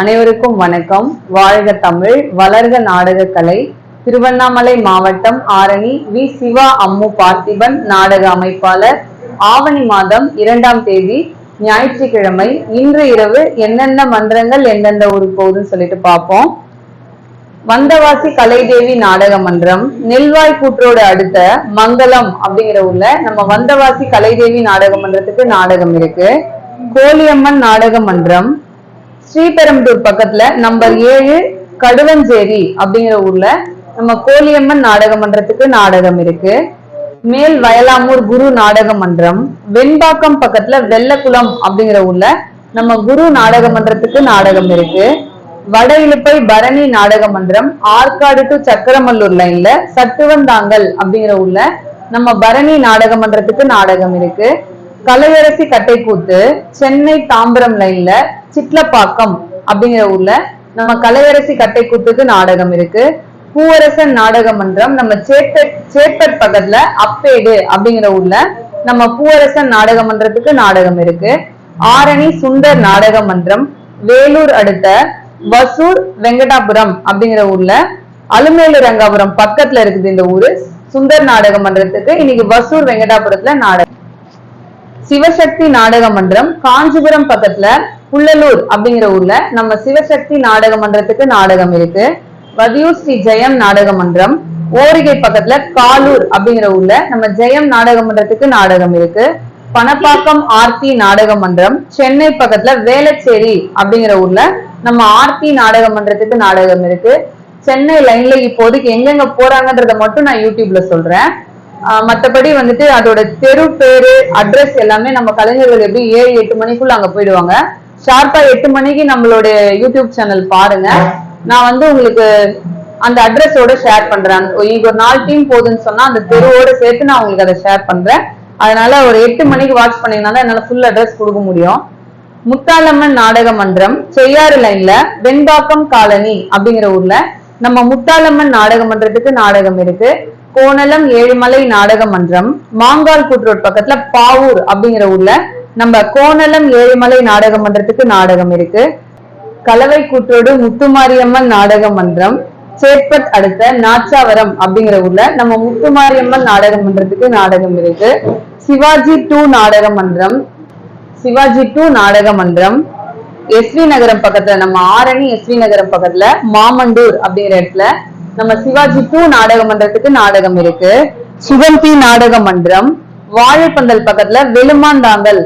அனைவருக்கும் வணக்கம். வாழ்க தமிழ் வளர்க நாடகக்கலை. திருவண்ணாமலை மாவட்டம் ஆரணி வி. சிவா அம்மு பார்த்திபன் நாடக அமைப்பாளர். ஆவணி மாதம் இரண்டாம் தேதி ஞாயிற்றுக்கிழமை இன்று இரவு என்னென்ன மன்றங்கள் எந்தெந்த ஊருக்கு போகுதுன்னு சொல்லிட்டு பார்ப்போம். வந்தவாசி கலைதேவி நாடக மன்றம் நெல்வாய் கூற்றோடு அடுத்த மங்களம் அப்படிங்கிற ஊர்ல நம்ம வந்தவாசி கலைதேவி நாடக மன்றத்துக்கு நாடகம் இருக்கு. கோழியம்மன் நாடக மன்றம் ஸ்ரீபெரும்புதூர் பக்கத்துல நம்பர் ஏழு கடுவஞ்சேரி அப்படிங்கிற ஊர்ல நம்ம கோலியம்மன் நாடக மன்றத்துக்கு நாடகம் இருக்கு. மேல் வயலாமூர் குரு நாடக மன்றம் வெண்பாக்கம் பக்கத்துல வெள்ளக்குளம் அப்படிங்கிற ஊர்ல நம்ம குரு நாடக மன்றத்துக்கு நாடகம் இருக்கு. வட இழுப்பை பரணி நாடக மன்றம் ஆற்காடு டு சக்கரமல்லூர் லைன்ல சட்டுவந்தாங்கல் அப்படிங்கிற ஊர்ல நம்ம பரணி நாடக மன்றத்துக்கு நாடகம் இருக்கு. கலையரசி கட்டைக்கூத்து சென்னை தாம்பரம் லைன்ல சிட்லப்பாக்கம் அப்படிங்கிற ஊர்ல நம்ம கலையரசி கட்டைக்கூத்துக்கு நாடகம் இருக்கு. பூவரசன் நாடக மன்றம் நம்ம சேப்பட் சேப்பட் பக்கத்துல அப்பேடு அப்படிங்கிற ஊர்ல நம்ம பூவரசன் நாடக மன்றத்துக்கு நாடகம் இருக்கு. ஆரணி சுந்தர் நாடக மன்றம் வேலூர் அடுத்த வசூர் வெங்கடாபுரம் அப்படிங்கிற ஊர்ல அலுமேலு ரங்காபுரம் பக்கத்துல இருக்குது இந்த ஊரு. சுந்தர் நாடக மன்றத்துக்கு இன்னைக்கு வசூர் வெங்கடாபுரத்துல நாடகம். சிவசக்தி நாடக மன்றம் காஞ்சிபுரம் பக்கத்துல புள்ளலூர் அப்படிங்கிற ஊர்ல நம்ம சிவசக்தி நாடக மன்றத்துக்கு நாடகம் இருக்கு. வதியூர் ஸ்ரீ ஜெயம் நாடக மன்றம். ஓரிகை பக்கத்துல காலூர் அப்படிங்கிற ஊர்ல நம்ம ஜெயம் நாடக மன்றத்துக்கு நாடகம் இருக்கு. பணப்பாக்கம் ஆர்த்தி நாடக மன்றம். சென்னை பக்கத்துல வேலச்சேரி அப்படிங்கிற ஊர்ல நம்ம ஆர்த்தி நாடக மன்றத்துக்கு நாடகம் இருக்கு. சென்னை லைன்ல இப்போதைக்கு எங்கெங்க போறாங்கன்றத மட்டும் நான் யூடியூப்ல சொல்றேன். மத்தபடி வந்துட்டு அதோட தெரு பேரு அட்ரஸ் எல்லாமே நம்ம கலைஞர்கள் எப்படி ஏழு எட்டு மணிக்குள்ள அங்க போயிடுவாங்க. ஷார்ப்பா எட்டு மணிக்கு நம்மளுடைய யூடியூப் சேனல் பாருங்க. நான் வந்து உங்களுக்கு அந்த அட்ரஸோட ஷேர் பண்றேன். இன்னைக்கு ஒரு நாலு டீம் போகுதுன்னு சொன்னா அந்த தெருவோட சேர்த்து நான் உங்களுக்கு அதை ஷேர் பண்றேன். அதனால ஒரு எட்டு மணிக்கு வாட்ச் பண்ணீங்கன்னா தான் என்னால ஃபுல் அட்ரஸ் கொடுக்க முடியும். முத்தாலம்மன் நாடக மன்றம் செய்யாறு லைன்ல வெண்பாக்கம் காலனி அப்படிங்கிற ஊர்ல நம்ம முத்தாலம்மன் நாடக மன்றத்துக்கு நாடகம் இருக்கு. கோணலம் ஏழுமலை நாடக மன்றம் மாங்கால் கூட்ரோட் பக்கத்துல பாவூர் அப்படிங்கிற ஊர்ல நம்ம கோணலம் ஏழுமலை நாடக மன்றத்துக்கு நாடகம் இருக்கு. கலவை கூற்றோடு முத்துமாரியம்மன் நாடக மன்றம் சேட்பட் அடுத்த நாச்சாவரம் அப்படிங்கிற ஊர்ல நம்ம முத்துமாரியம்மன் நாடக மன்றத்துக்கு நாடகம் இருக்கு. சிவாஜி டூ நாடக மன்றம் சிவாஜி டூ நாடக மன்றம் எஸ்வி நகரம் பக்கத்துல நம்ம ஆரணி எஸ்வி நகரம் பக்கத்துல மாமண்டூர் அப்படிங்கிற இடத்துல நம்ம சிவாஜி டூ நாடக மன்றத்துக்கு நாடகம் இருக்கு. சுகந்தி நாடக மன்றம் வாழைப்பந்தல் பக்கத்துல வெளுமாந்தாங்கல்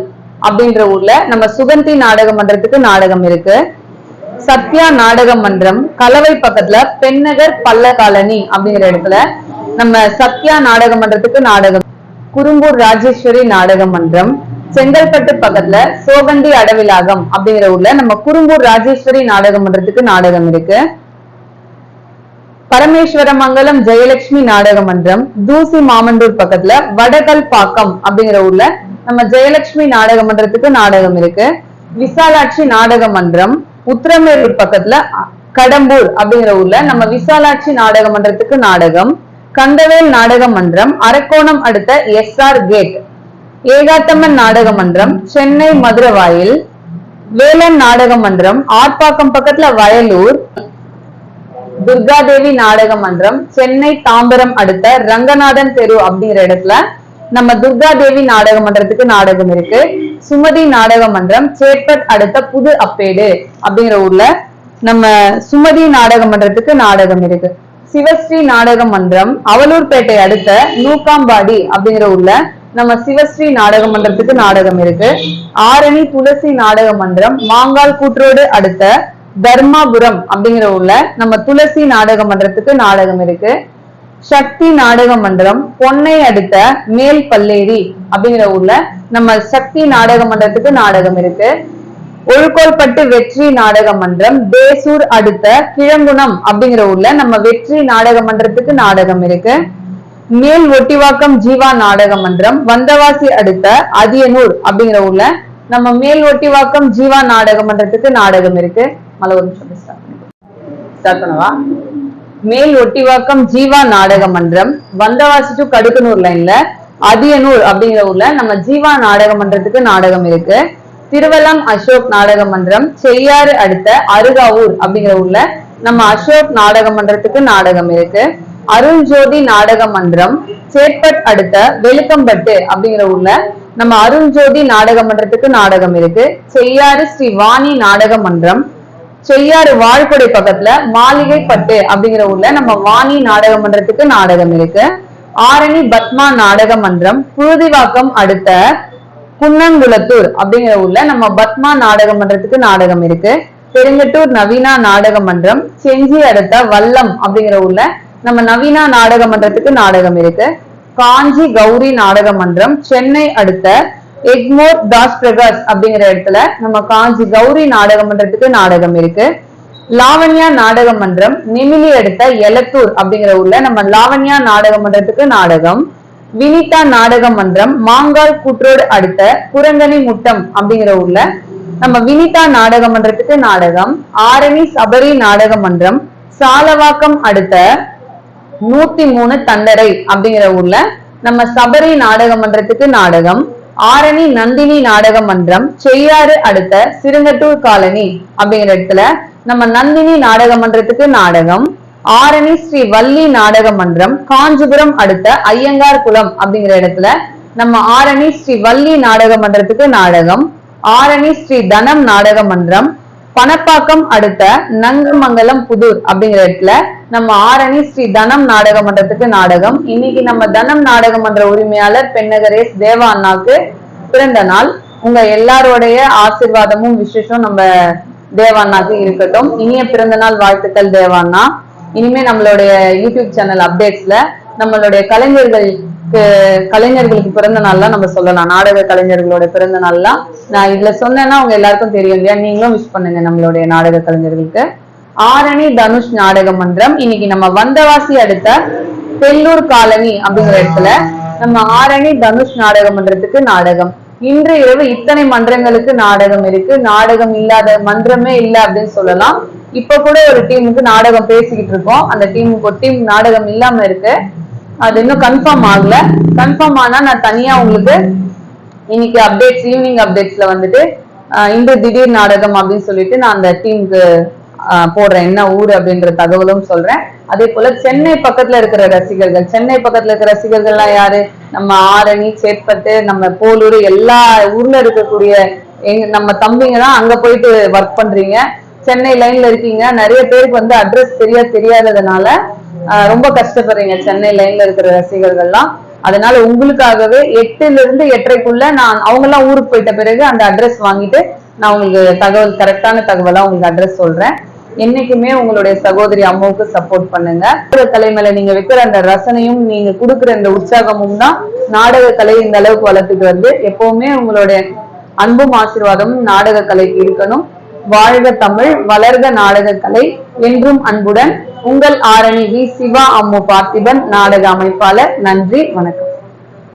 அப்படின்ற ஊர்ல நம்ம சுகந்தி நாடக மன்றத்துக்கு நாடகம் இருக்கு. சத்யா நாடக மன்றம் கலவை பக்கத்துல பெண்ணகர் பல்ல காலனி அப்படிங்கிற இடத்துல நம்ம சத்யா நாடக மன்றத்துக்கு நாடகம். குறும்பூர் ராஜேஸ்வரி நாடக மன்றம் செங்கல்பட்டு பக்கத்துல சோகண்டி அடவிலாகம் அப்படிங்கிற ஊர்ல நம்ம குறும்பூர் ராஜேஸ்வரி நாடக மன்றத்துக்கு நாடகம் இருக்கு. பரமேஸ்வரமங்கலம் ஜெயலட்சுமி நாடக மன்றம் தூசி மாமண்டூர் பக்கத்துல வடகல் பாக்கம் அப்படிங்கிற ஊர்ல நம்ம ஜெயலட்சுமி நாடக மன்றத்துக்கு நாடகம் இருக்கு. விசாலாட்சி நாடக மன்றம் உத்திரமேரூர் பக்கத்துல கடம்பூர் அப்படிங்கிற ஊர்ல நம்ம விசாலாட்சி நாடக மன்றத்துக்கு நாடகம் கந்தவேல் நாடக மன்றம் அரக்கோணம் அடுத்த எஸ் ஆர் கேட் ஏகாத்தம்மன் நாடக மன்றம் சென்னை மதுரவாயில் வேலன் நாடக மன்றம் ஆட்பாக்கம் பக்கத்துல வயலூர் துர்காதேவி நாடக மன்றம் சென்னை தாம்பரம் அடுத்த ரங்கநாதன் தெரு அப்படிங்கிற இடத்துல நம்ம துர்காதேவி நாடக மன்றத்துக்கு நாடகம் இருக்கு. சுமதி நாடக மன்றம் சேட்பட் அடுத்த புது அப்பேடு அப்படிங்கிற ஊர்ல நம்ம சுமதி நாடக மன்றத்துக்கு நாடகம் இருக்கு. சிவஸ்ரீ நாடக மன்றம் அவலூர்பேட்டை அடுத்த நூக்காம்பாடி அப்படிங்கிற ஊர்ல நம்ம சிவஸ்ரீ நாடக மன்றத்துக்கு நாடகம் இருக்கு. ஆரணி துளசி நாடக மன்றம் மாங்கால் கூற்றோடு அடுத்த தர்மாபுரம் அப்படிங்கிற ஊர்ல நம்ம துளசி நாடக மன்றத்துக்கு நாடகம் இருக்கு. சக்தி நாடக மன்றம் பொன்னை அடுத்த மேல் பல்லேரி அப்படிங்கிற ஊர்ல நம்ம சக்தி நாடக மன்றத்துக்கு நாடகம் இருக்கு. ஒழுக்கோல்பட்டு வெற்றி நாடக மன்றம் பேசூர் அடுத்த கிழங்குணம் அப்படிங்கிற ஊர்ல நம்ம வெற்றி நாடக மன்றத்துக்கு நாடகம் இருக்கு. மேல் ஒட்டிவாக்கம் ஜீவா நாடக மன்றம் வந்தவாசி அடுத்த அதியனூர் அப்படிங்கிற ஊர்ல நம்ம மேல் ஒட்டிவாக்கம் ஜீவா நாடக மன்றத்துக்கு நாடகம் இருக்கு. மலை ஒரு நிமிஷம் ஸ்டார்ட் பண்ணவா? மேல் ஒட்டிவாக்கம் ஜீவா நாடக மன்றம் வந்தவாசி டு கடுக்கனூர் லைன்ல அதியனூர் அப்படிங்கிற ஊர்ல நம்ம ஜீவா நாடக மன்றத்துக்கு நாடகம் இருக்கு. திருவலம் அசோக் நாடக மன்றம் செய்யாறு அடுத்த அருகாவூர் அப்படிங்கிற ஊர்ல நம்ம அசோக் நாடக மன்றத்துக்கு நாடகம் இருக்கு. அருண்ஜோதி நாடக மன்றம் சேட்பட் அடுத்த வெளுக்கம்பட்டு அப்படிங்கிற ஊர்ல நம்ம அருண்ஜோதி நாடக மன்றத்துக்கு நாடகம் இருக்கு. செய்யாறு ஸ்ரீ வாணி நாடக மன்றம் செய்யாறு வாழ்படை பக்கத்துல மாளிகைப்பட்டு அப்படிங்கிற ஊர்ல நம்ம வாணி நாடக மன்றத்துக்கு நாடகம் இருக்கு. ஆரணி பத்மா நாடக மன்றம் புழுதிவாக்கம் அடுத்த குன்னங்குளத்தூர் அப்படிங்கிற ஊர்ல நம்ம பத்மா நாடக மன்றத்துக்கு நாடகம் இருக்கு. பெருங்கட்டூர் நவீனா நாடக மன்றம் செஞ்சி அடுத்த வல்லம் அப்படிங்கிற ஊர்ல நம்ம நவீனா நாடக மன்றத்துக்கு நாடகம் இருக்கு. காஞ்சி கௌரி நாடக மன்றம் சென்னை அடுத்த எக்மோர் தாஸ் பிரகாஷ் அப்படிங்கிற இடத்துல நம்ம காஞ்சி கௌரி நாடக மன்றத்துக்கு நாடகம் இருக்கு. லாவண்யா நாடக மன்றம் நெமிலி அடுத்த எலத்தூர் அப்படிங்கிற ஊர்ல நம்ம லாவண்யா நாடக மன்றத்துக்கு நாடகம். வினிதா நாடக மன்றம் மாங்கால் கூற்றோடு அடுத்த குரங்கனி முட்டம் அப்படிங்கிற ஊர்ல நம்ம வினிதா நாடக மன்றத்துக்கு நாடகம். ஆரணி சபரி நாடக மன்றம் சாலவாக்கம் அடுத்த நூத்தி மூணு தண்டரை அப்படிங்கிற ஊர்ல நம்ம சபரி நாடக மன்றத்துக்கு நாடகம். ஆரணி நந்தினி நாடக மன்றம் செய்யாறு அடுத்த சிறுங்கட்டூர் காலனி அப்படிங்கிற இடத்துல நம்ம நந்தினி நாடக மன்றத்துக்கு நாடகம் ஆரணி ஸ்ரீ வள்ளி நாடக மன்றம் காஞ்சிபுரம் அடுத்த ஐயங்கார் குளம் அப்படிங்கிற இடத்துல நம்ம ஆரணி ஸ்ரீ வள்ளி நாடக மன்றத்துக்கு நாடகம் ஆரணி ஸ்ரீ தனம் நாடக மன்றம் பணப்பாக்கம் அடுத்த நங்கமங்கலம் புதூர் அப்படிங்கிற இடத்துல நம்ம ஆரணி ஸ்ரீ தனம் நாடக மன்றத்துக்கு நாடகம். இன்னைக்கு நம்ம தனம் நாடக மன்ற உரிமையாளர் பெண்ணகரேஷ் தேவா அண்ணாக்கு பிறந்த நாள். உங்க எல்லாரோடைய ஆசிர்வாதமும் விசேஷம் நம்ம தேவாண்ணாக்கு இருக்கட்டும். இனிய பிறந்த நாள் வாழ்த்துக்கள் தேவாண்ணா இனிமே நம்மளுடைய யூடியூப் சேனல் அப்டேட்ஸ்ல நம்மளுடைய கலைஞர்கள் கலைஞர்களுக்கு பிறந்த நாள்லாம் நம்ம சொல்லலாம். நாடக கலைஞர்களோட பிறந்த நாள்லாம் நான் இதுல சொன்னேன்னா அவங்க எல்லாருக்கும் தெரியும் இல்லையா? நீங்களும் விஷ் பண்ணுங்க நம்மளுடைய நாடக கலைஞர்களுக்கு. ஆரணி தனுஷ் நாடக மன்றம். இன்னைக்கு நம்ம வந்தவாசி அடுத்த தெல்லூர் காலனி அப்படிங்கிற இடத்துல நம்ம ஆரணி தனுஷ் நாடக மன்றத்துக்கு நாடகம். இன்று இரவு இத்தனை மன்றங்களுக்கு நாடகம் இருக்கு. நாடகம் இல்லாத மன்றமே இல்ல அப்படின்னு சொல்லலாம். இப்ப கூட ஒரு டீமுக்கு நாடகம் பேசிக்கிட்டு இருக்கோம். அந்த டீமுக்கு ஒரு டீம் நாடகம் இல்லாம இருக்கு. அது இன்னும் கன்ஃபார்ம் ஆகல. கன்ஃபார்ம் ஆனா நான் தனியா உங்களுக்கு இன்னைக்கு அப்டேட்ஸ் ஈவினிங் அப்டேட்ஸ்ல வந்துட்டு இந்த இன்று திடீர் நாடகம் அப்படின்னு சொல்லிட்டு நான் அந்த டீமுக்கு போடுறேன். என்ன ஊர் அப்படின்ற தகவலும் சொல்றேன். அதே போல சென்னை பக்கத்துல இருக்கிற ரசிகர்கள் சென்னை பக்கத்துல இருக்கிற ரசிகர்கள்லாம் யாரு? நம்ம ஆரணி சேட்பட்டு நம்ம போலூர் எல்லா ஊர்ல இருக்கக்கூடிய எங்க நம்ம தம்பிங்க தான் அங்க போயிட்டு ஒர்க் பண்றீங்க. சென்னை லைன்ல இருக்கீங்க. நிறைய பேருக்கு வந்து அட்ரஸ் தெரியா தெரியாததுனால ரொம்ப கஷ்டப்படுறீங்க. சென்னை லைன்ல இருக்கிற ரசிகர்கள்லாம். அதனால உங்களுக்காகவே எட்டுல இருந்து எட்டரைக்குள்ள நான் அவங்க எல்லாம் ஊருக்கு போயிட்ட பிறகு அந்த அட்ரஸ் வாங்கிட்டு நான் உங்களுக்கு தகவல் கரெக்டான தகவலா உங்களுக்கு அட்ரஸ் சொல்றேன். என்னைக்குமே உங்களுடைய சகோதரி அம்மாவுக்கு சப்போர்ட் பண்ணுங்க. தலைமையில நீங்க வைக்கிற அந்த ரசனையும் நீங்க கொடுக்குற இந்த உற்சாகமும் தான் நாடக கலை இந்த அளவுக்கு வளர்த்துட்டு வந்து எப்பவுமே உங்களுடைய அன்பும் ஆசீர்வாதமும் நாடக கலைக்கு இருக்கணும். வாழ்க தமிழ் வளர்க நாடக கலை. என்றும் அன்புடன் உங்கள் ஆரணி வி சிவா அம்மு பார்த்திபன் நாடக அமைப்பாளர் நன்றி வணக்கம்.